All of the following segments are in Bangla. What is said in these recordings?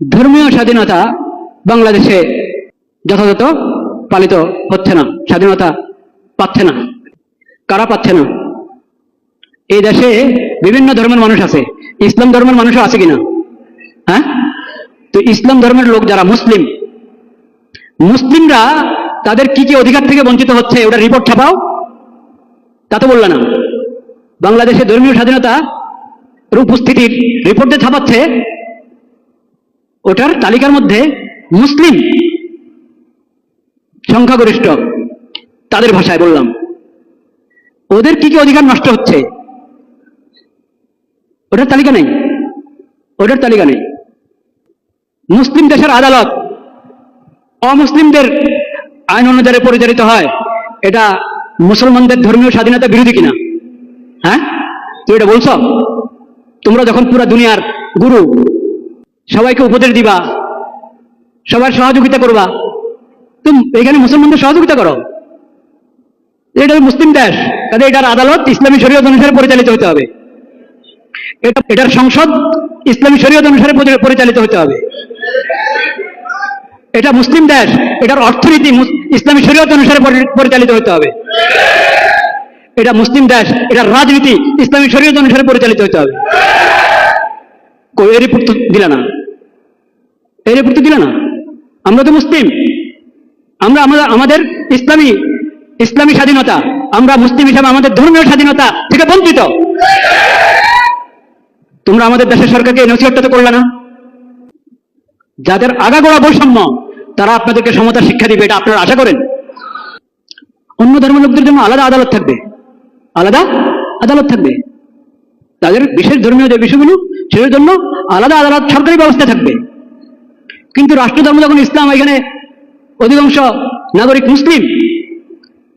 ধর্মীয় স্বাধীনতা বাংলাদেশে যথাযথ পালিত হচ্ছে না, স্বাধীনতা পাচ্ছে না। কারা পাচ্ছে না? এই দেশে বিভিন্ন ধর্মের মানুষ আছে। ইসলাম ধর্মের মানুষও আছে কিনা? হ্যাঁ? তো ইসলাম ধর্মের লোক যারা মুসলিম, মুসলিমরা তাদের কি কি অধিকার থেকে বঞ্চিত হচ্ছে ওটা রিপোর্ট ছাপাও? তা তো বললে না। বাংলাদেশে ধর্মীয় স্বাধীনতা উপস্থিতির রিপোর্ট ছাপাচ্ছে ওটার তালিকার মধ্যে মুসলিম সংখ্যাগরিষ্ঠ, তাদের ভাষায় বললাম। ওদের কি কি অধিকার নষ্ট হচ্ছে? ওটার তালিকা নেই। ওটার তালিকা নেই। মুসলিম দেশের আদালত অমুসলিমদের আইন অনুযায়ী পরিচালিত হয়। এটা মুসলমানদের ধর্মীয় স্বাধীনতা বিরোধী কিনা? হ্যাঁ? তুই এটা বলছ? তোমরা যখন পুরো দুনিয়ার গুরু সবাইকে উপদেশ দিবা। সবার সহযোগিতা করবা। তুমি এখানে মুসলমানদের সহযোগিতা করো। এটা মুসলিম দেশ। কাজে এটার আদালত ইসলামী শরীয়ত অনুসারে পরিচালিত হতে হবে। এটা, এটার সংসদ ইসলামী শরীয়ত অনুসারে পরিচালিত হতে হবে। এটা মুসলিম দেশ। এটার অর্থনীতি ইসলামী শরীয়ত অনুসারে পরিচালিত হতে হবে। এটা মুসলিম দেশ। এটার রাজনীতি ইসলামী শরীয়ত অনুসারে পরিচালিত হতে হবে। কই এই রিপোর্ট দিলে না? এই রিপোর্ট দিলে না? আমরা তো মুসলিম। আমরা আমরা আমাদের ইসলামী ইসলামী স্বাধীনতা, আমরা মুসলিম হিসাবে আমাদের ধর্মীয় স্বাধীনতা থেকে বঞ্চিত। তোমরা আমাদের দেশের সরকারকে নথিহট্টা তো করলে না? যাদের আগাগোড়া বৈষম্য, তারা আপনাদেরকে সমতা শিক্ষা দিবে, এটা আপনারা আশা করেন। অন্য ধর্মের লোকদের জন্য আলাদা আদালত থাকবে। আলাদা আদালত থাকবে। তাদের বিশেষ ধর্মীয় যে বিষয়গুলো সেটার জন্য আলাদা আদালত সরকারি ব্যবস্থা থাকবে। কিন্তু রাষ্ট্রধর্ম যখন ইসলাম এখানে অধিকাংশ নাগরিক মুসলিম,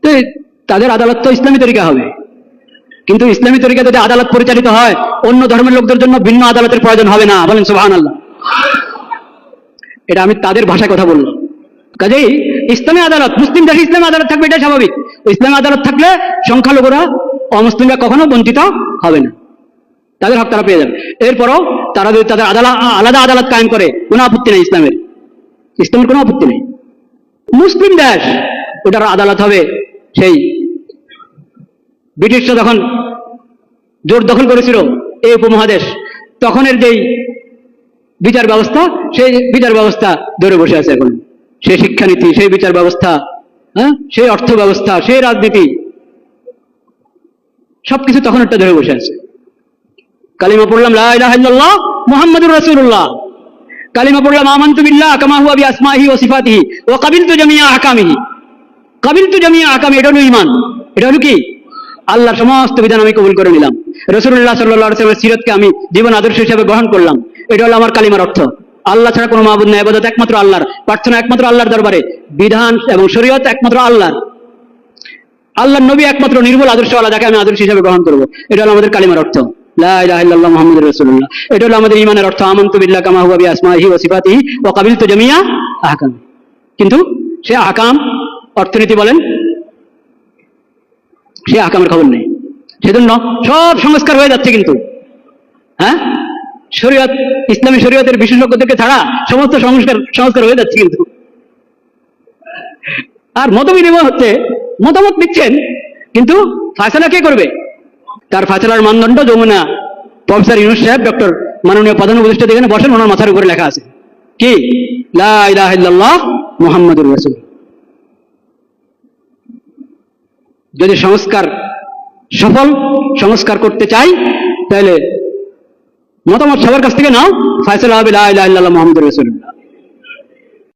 তো তাদের আদালত তো ইসলামী তরিকা হবে। কিন্তু ইসলামী তরিকা যদি আদালত পরিচালিত হয়, অন্য ধর্মের লোকদের জন্য ভিন্ন আদালতের প্রয়োজন হবে না। বলেন সুবাহান আল্লাহ এটা আমি তাদের ভাষায় কথা বললাম। কাজেই ইসলামী আদালত, মুসলিম দেশে ইসলামী আদালত থাকবে এটা স্বাভাবিক। ইসলামী আদালত থাকলে সংখ্যালঘুরা অমুসলিমরা কখনো বঞ্চিত হবে না। তাদের হক তারা পেয়ে যাবে। এরপরও তারা যদি তাদের আদালত আলাদা আদালত কায়েম করে, কোনো আপত্তি নেই ইসলামের। ইসলামের কোনো আপত্তি নেই। মুসলিম দেশ, ওটার আদালত হবে সেই ব্রিটিশরা যখন জোর দখল করেছিল এই উপমহাদেশ, তখনের যেই বিচার ব্যবস্থা, সেই বিচার ব্যবস্থা ধরে বসে আছে এখন। সেই শিক্ষানীতি, সেই বিচার ব্যবস্থা হ্যাঁ? সেই অর্থ ব্যবস্থা সেই রাজনীতি, সবকিছু তখন একটা ধরে বসে আছে। কালিমা পড়লাম, লা ইলাহা ইল্লাল্লাহ মুহাম্মাদুর রাসূলুল্লাহ। কালিমা পড়লাম, আমানতু বিল্লাহ কামা হুয়া বিআসমাইহি ওয়া সিফাতিহি ওয়া কাবিলতু জামিয়া আহকামিহি। কাবিলতু জামিয়া আহকামি, এটা হলো ঈমান। এটা হলো কি? আল্লাহর সমস্ত বিধান আমি কবুল করে নিলাম। আলাইহি ওয়াসাল্লামের সিরাতকে আমি জীবন আদর্শ হিসেবে গ্রহণ করলাম। এটা হলো আমার কালিমার অর্থ। আল্লাহ ছাড়া কোনো মাহবুদ নাই ইবাদত একমাত্র আল্লাহর। প্রার্থনা একমাত্র আল্লাহর দরবারে। বিধান এবং শরীয়ত একমাত্র আল্লাহর। আল্লাহর নবী একমাত্র নির্মল আদর্শওয়ালা, যাকে আমি আদর্শ হিসেবে গ্রহণ করব। এটা হলো আমাদের কালিমার অর্থ। লা ইলাহা ইল্লাল্লাহ মুহাম্মাদুর এটা আমাদের অর্থ কিন্তু সে অর্থনীতি বলেন, সে খবর নেই। সব সংস্কার হয়ে যাচ্ছে কিন্তু। হ্যাঁ? শরীয়ত, ইসলামী শরীয়তের বিশেষজ্ঞদেরকে ছাড়া সমস্ত সংস্কার সংস্কার হয়ে যাচ্ছে কিন্তু। আর মত বিনিময় হচ্ছে, মতামত দিচ্ছেন কিন্তু ফায়সালা কে করবে? তার ফায়সালার মানদণ্ড যমুনা প্রফেসর ইউনুস সাহেব, ডক্টর মাননীয় প্রধান উপদেষ্টা এখানে বসেন, ওনার মাথার উপরে লেখা আছে। কি? মুহাম্মাদুর যদি সংস্কার সফল সংস্কার করতে চাই, তাহলে মতামত সবার কাছ থেকে নাও ফায়সালা হবে লা ইলাহা ইল্লাল্লাহ মুহাম্মাদুর রাসূলুল্লাহ।